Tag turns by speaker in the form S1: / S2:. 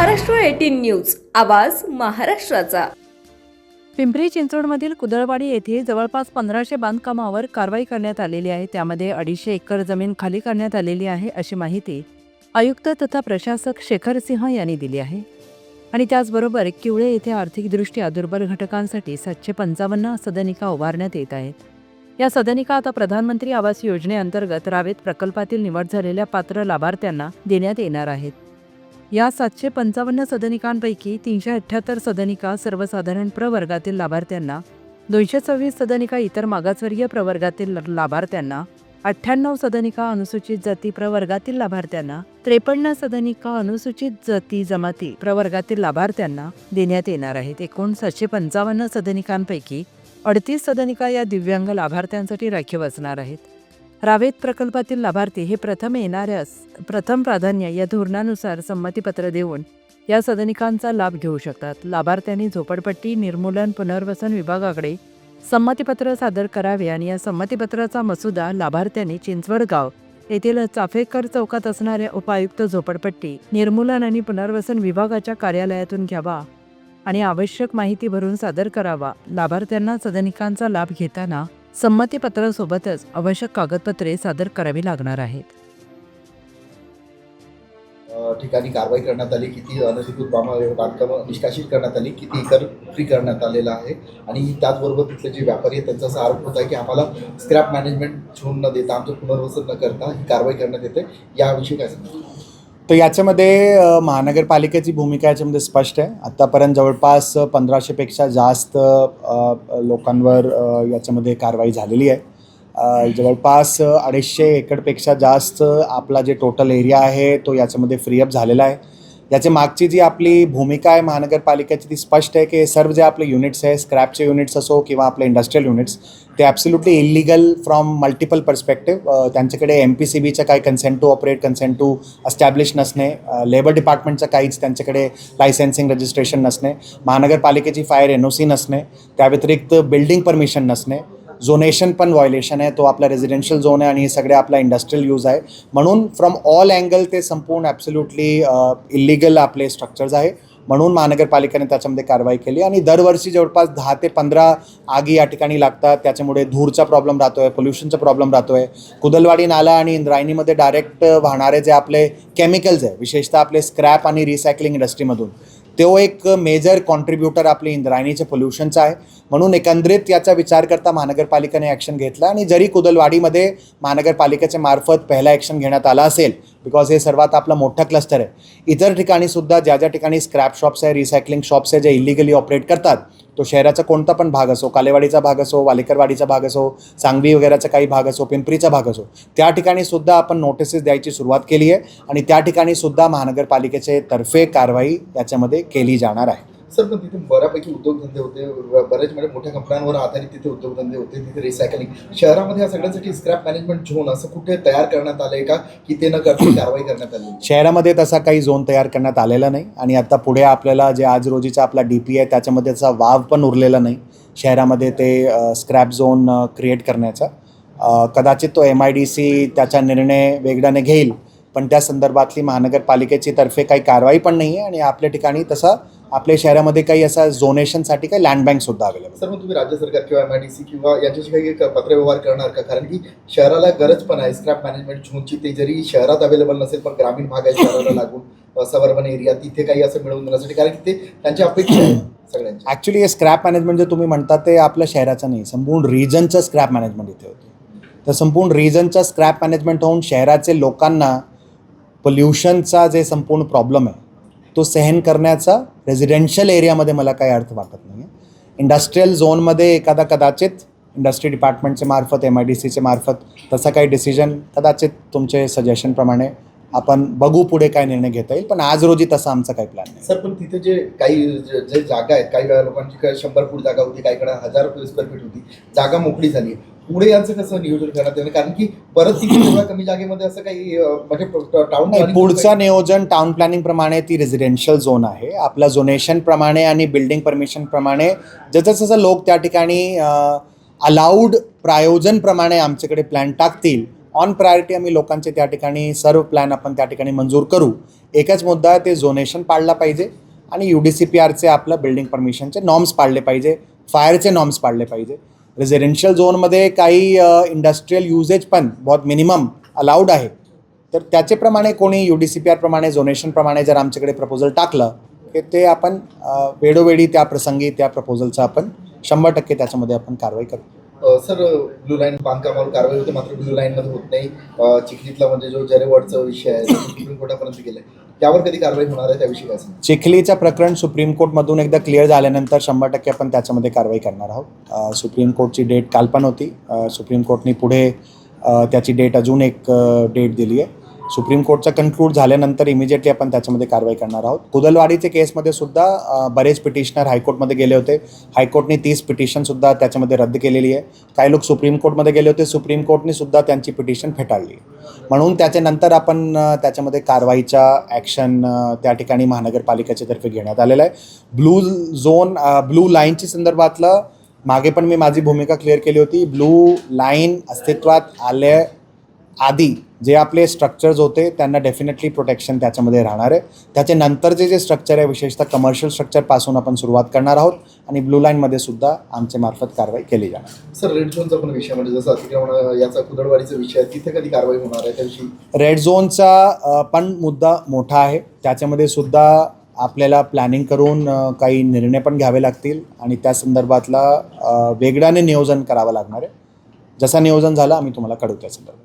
S1: Maharashtra eighteen news आवाज महाराष्ट्राचा.
S2: पिंपरी चिंचवडमधील कुदळवाडी येथे जवळपास पंधराशे बांधकामावर कारवाई करण्यात आलेली आहे. त्यामध्ये अडीचशे एकर जमीन खाली करण्यात आलेली आहे अशी माहिती आयुक्त तथा प्रशासक शेखर सिंह यांनी दिली आहे. आणि त्याचबरोबर किवळे येथे आर्थिकदृष्ट्या दुर्बल घटकांसाठी सातशे पंचावन्न सदनिका उभारण्यात येत आहेत. या सदनिका आता प्रधानमंत्री आवास योजनेअंतर्गत रावेत प्रकल्पातील निवड झालेल्या पात्र लाभार्थ्यांना देण्यात येणार आहेत. या सातशे पंचावन्न सदनिकांपैकी तीनशे अठ्ठ्याहत्तर सदनिका सर्वसाधारण प्रवर्गातील लाभार्थ्यांना दोनशे सव्वीस सदनिका इतर मागासवर्गीय प्रवर्गातील लाभार्थ्यांना अठ्ठ्याण्णव सदनिका अनुसूचित जाती प्रवर्गातील लाभार्थ्यांना त्रेपन्न सदनिका अनुसूचित जाती जमाती प्रवर्गातील लाभार्थ्यांना देण्यात येणार आहेत. एकूण सातशे पंचावन्न सदनिकांपैकी अडतीस सदनिका या दिव्यांग लाभार्थ्यांसाठी राखीव असणार आहेत. रावेत प्रकल्पातील लाभार्थी हे प्रथम येणाऱ्यास प्रथम प्राधान्य या धोरणानुसार संमतीपत्र देऊन या सदनिकांचा लाभ घेऊ शकतात. लाभार्थ्यांनी झोपडपट्टी निर्मूलन पुनर्वसन विभागाकडे संमतीपत्र सादर करावे आणि या संमतीपत्राचा मसुदा लाभार्थ्यांनी चिंचवड गाव येथील चाफेकर चौकात असणाऱ्या उपायुक्त झोपडपट्टी निर्मूलन आणि पुनर्वसन विभागाच्या कार्यालयातून घ्यावा आणि आवश्यक माहिती भरून सादर करावा. लाभार्थ्यांना सदनिकांचा लाभ घेताना संमतीपत्रासोबतच आवश्यक कागदपत्रे सादर करावी लागणार आहेत.
S3: ठिकाणी कारवाई करण्यात आली किती अनधिकृत बांधकाम बांधकामं निष्कासित करण्यात आली किती इतर फ्री करण्यात आलेलं आहे आणि त्याचबरोबर तिथले जे व्यापारी आहेत त्यांचा असा आरोप होत आहे की आम्हाला स्क्रॅप मॅनेजमेंट झोन न देता आमचं पुनर्वसन न करता ही कारवाई करण्यात येते. याविषयी काय सांगतो
S4: तर याच्यामध्ये महानगरपालिकेची भूमिका याच्यामध्ये स्पष्ट आहे. आत्तापर्यंत जवळपास पंधराशेपेक्षा जास्त लोकांवर याच्यामध्ये कारवाई झालेली आहे. जवळपास अडीचशे एकरपेक्षा जास्त आपला जे टोटल एरिया आहे तो याच्यामध्ये फ्रीअप झालेला आहे. याची मागची जी आपली भूमिका आहे महानगरपालिकेची ती स्पष्ट आहे की हे सर्व जे आपले युनिट्स आहे स्क्रॅपचे युनिट्स असो किंवा आपले इंडस्ट्रियल युनिट्स ते absolutely illegal from multiple perspective त्यांच्याकडे एम पी सी बीचं काही consent to operate consent to establish नसणे. लेबर डिपार्टमेंटचं काहीच त्यांच्याकडे लायसन्सिंग रजिस्ट्रेशन नसणे. महानगरपालिकेची फायर एन ओ सी नसणे. त्या व्यतिरिक्त बिल्डिंग परमिशन नसणे. झोनेशन पण व्हायलेशन आहे तो आपला रेसिडेन्शियल झोन आहे आणि हे सगळे आपला इंडस्ट्रियल यूज आहे. म्हणून फ्रॉम ऑल अँगल ते संपूर्ण ॲब्सोल्युटली इलिगल uh, आपले स्ट्रक्चर्स आहे. म्हणून महानगरपालिकेने त्याच्यामध्ये कारवाई केली आणि दरवर्षी जवळपास दहा ते पंधरा आगी या ठिकाणी लागतात. त्याच्यामुळे धूरचा प्रॉब्लेम राहतो आहे पोल्युशनचा प्रॉब्लेम राहतो आहे कुदलवाडी नाला आणि इंद्रायणीमध्ये डायरेक्ट वाहणारे जे आपले केमिकल्स आहे विशेषतः आपले स्क्रॅप आणि रिसायकलिंग इंडस्ट्रीमधून तो एक मेजर कॉन्ट्रीब्युटर आपली इंद्रायणीच्या पोल्युशनचा आहे. म्हणून एकंदरीत याचा विचार करता महानगरपालिकेने ॲक्शन घेतला आणि जरी कुदलवाडीमध्ये महानगरपालिकेच्या मार्फत पहिला ॲक्शन घेण्यात आला असेल बिकॉज हे सर्वात आपलं मोठं क्लस्टर आहे. इतर ठिकाणी सुद्धा ज्या ज्या ठिकाणी स्क्रॅप शॉप्स आहे रिसायकलिंग शॉप्स आहे जे इलिगली ऑपरेट करतात तो शहराचा कोणता पण भाग असो कालेवाडीचा भाग असो वालेकरवाडीचा भाग असो सांगवी वगैरेचा काही भाग असो पिंपरीचा भाग असो त्या ठिकाणी सुद्धा आपण नोटिसेस द्यायची सुरुवात केली आहे आणि त्या ठिकाणी सुद्धा महानगरपालिकेचे तर्फे कारवाई याच्यामध्ये केली जाणार आहे.
S3: सर पण तिथे बऱ्यापैकी उद्योगधंदे होते. बऱ्याच बरेच म्हणजे मोठ्या कंपन्यांवर आधारित तिथे उद्योगधंदे होते तिथे रिसायकलिंग शहरामध्ये या सगळ्यासाठी स्क्रॅप मॅनेजमेंट झोन असं कुठे तयार करण्यात आलंय का? की ते न करता कारवाई करण्यात आली.
S4: शहरामध्ये तसा काही झोन तयार करण्यात आलेला नाही. आणि आता पुढे आपल्याला जे आज रोजीचा आपला डी पी आहे त्याच्यामध्ये त्याचा वाव पण उरलेला नाही. शहरामध्ये ते स्क्रॅप झोन क्रिएट करण्याचा. कदाचित तो एम आय डी सी त्याचा निर्णय वेगळ्याने घेईल. पण त्या संदर्भातली महानगरपालिकेची तर्फे काही कारवाई पण नाही आहे आणि आपल्या ठिकाणी तसा आपल्या शहरामध्ये काही असा झोनेशनसाठी काही लँड बँकसुद्धा अवेलेबल
S3: सर मग तुम्ही राज्य सरकार किंवा एम आय डी सी किंवा यांच्याशी काही पत्रव्यवहार करणार का? कारण की शहराला गरज पण आहे. स्क्रॅप मॅनेजमेंट झोनची ते जरी शहरात अवेलेबल नसेल पण ग्रामीण भाग आहे शहराला लागून सबर्बन एरिया तिथे काही असं मिळवून देण्यासाठी. कारण की ते त्यांची अपेक्षा आहे सगळ्यांची
S4: ॲक्च्युली हे स्क्रॅप मॅनेजमेंट जे तुम्ही म्हणता ते आपल्या शहराचं नाही. संपूर्ण रिजनचं स्क्रॅप मॅनेजमेंट इथे होते. तर संपूर्ण रिजनचं स्क्रॅप मॅनेजमेंट होऊन शहराचे लोकांना पोल्युशनचा जे संपूर्ण प्रॉब्लेम आहे तो सहन करण्याचा रेझिडेन्शियल एरियामध्ये मला काही अर्थ वाटत नाही आहे इंडस्ट्रीयल झोनमध्ये एखादा कदाचित इंडस्ट्री डिपार्टमेंटचे मार्फत एम आय डी सीचे मार्फत तसा काही डिसिजन कदाचित तुमचे सजेशनप्रमाणे आपण बघू पुढे काय निर्णय घेता येईल. पण आज रोजी तसा आमचा काही प्लॅन नाही.
S3: सर पण तिथे जे काही जे जागा आहेत काही वेळा लोकांची काय शंभर फूट जागा होती काहीकडे हजार स्क्वेअर फीट होती जागा मोकळी झाली. पुढे यांचं कसं नियोजन करण्यात येणार कारण की परत कमी जागेमध्ये असं काही म्हणजे टाउन
S4: पुढचं नियोजन टाउन प्लॅनिंग प्रमाणे ती रेसिडेन्शियल झोन आहे. आपल्या झोनेशन प्रमाणे आणि बिल्डिंग परमिशन प्रमाणे जसं जसं लोक त्या ठिकाणी अलाउड प्रायोजनप्रमाणे आमच्याकडे प्लॅन टाकतील ऑन प्रायोरिटी आम्ही लोकांचे त्या ठिकाणी सर्व प्लॅन आपण त्या ठिकाणी मंजूर करू. एकच मुद्दा ते झोनेशन पाळला पाहिजे आणि यू डी सी पी आरचे आपलं बिल्डिंग परमिशनचे नॉर्म्स पाळले पाहिजे फायरचे नॉर्म्स पाळले पाहिजे. रेझिडेन्शियल झोनमध्ये काही इंडस्ट्रीयल युजेज पण बहुत मिनिमम अलाउड आहे. तर त्याचेप्रमाणे कोणी यू डी सी पी आरप्रमाणे झोनेशनप्रमाणे जर आमच्याकडे प्रपोजल टाकलं की ते आपण वेळोवेळी त्या प्रसंगी त्या प्रपोजलचं आपण शंभर टक्के त्याच्यामध्ये आपण कारवाई करू.
S3: सर ब्लू लाईन बांधकामावर कारवाई होते मात्र ब्लू लाईनमध्ये होत नाही. चिखलीतला म्हणजे जो जरेवडचा विषय आहे सुप्रीम कोर्टापर्यंत गेलाय. त्यावर कधी कारवाई होणार आहे त्याविषयी काय
S4: चिखलीचं प्रकरण सुप्रीम कोर्टमधून एकदा क्लिअर झाल्यानंतर शंभर टक्के आपण त्याच्यामध्ये कारवाई करणार आहोत. सुप्रीम कोर्टची डेट काल पण होती. सुप्रीम कोर्टनी पुढे त्याची डेट अजून एक डेट दिली आहे सुप्रीम कोर्टचा कन्क्लूड झाल्यानंतर इमिजिएटली आपण त्याच्यामध्ये कारवाई करणार आहोत. कुदलवाडीचे केसमध्ये सुद्धा बरेच पिटिशनर हायकोर्टमध्ये गेले होते. हायकोर्टने तीस पिटिशनसुद्धा त्याच्यामध्ये रद्द केलेली आहे. काही लोक सुप्रीम कोर्टमध्ये गेले होते. सुप्रीम कोर्टने सुद्धा त्यांची पिटिशन फेटाळली. म्हणून त्याच्यानंतर आपण त्याच्यामध्ये कारवाईचा ॲक्शन त्या ठिकाणी महानगरपालिकेच्या तर्फे घेण्यात आलेला आहे. ब्लू झोन ब्लू लाईनची संदर्भातलं मागे पण मी माझी भूमिका क्लिअर केली होती. ब्लू लाईन अस्तित्वात आल्या आधी जे आपले स्ट्रक्चर्स होते त्यांना डेफिनेटली प्रोटेक्शन त्याच्यामध्ये राहणार आहे. त्याच्या नंतरचे जे स्ट्रक्चर आहे विशेषतः कमर्शियल स्ट्रक्चरपासून आपण सुरुवात करणार आहोत आणि ब्लू लाईनमध्ये सुद्धा आमच्या मार्फत कारवाई केली जाणार.
S3: सर रेड झोनचा पण विषय म्हणजे जसं अतिक्रमण याचा कुदळवाडीचा विषय आहे तिथे कधी कारवाई होणार आहे त्याविषयी?
S4: रेड झोनचा पण मुद्दा मोठा आहे. त्याच्यामध्ये सुद्धा आपल्याला प्लॅनिंग करून काही निर्णय पण घ्यावे लागतील आणि त्या संदर्भातला वेगळ्याने नियोजन करावं लागणार आहे. जसं नियोजन झालं आम्ही तुम्हाला कळवू त्या संदर्भात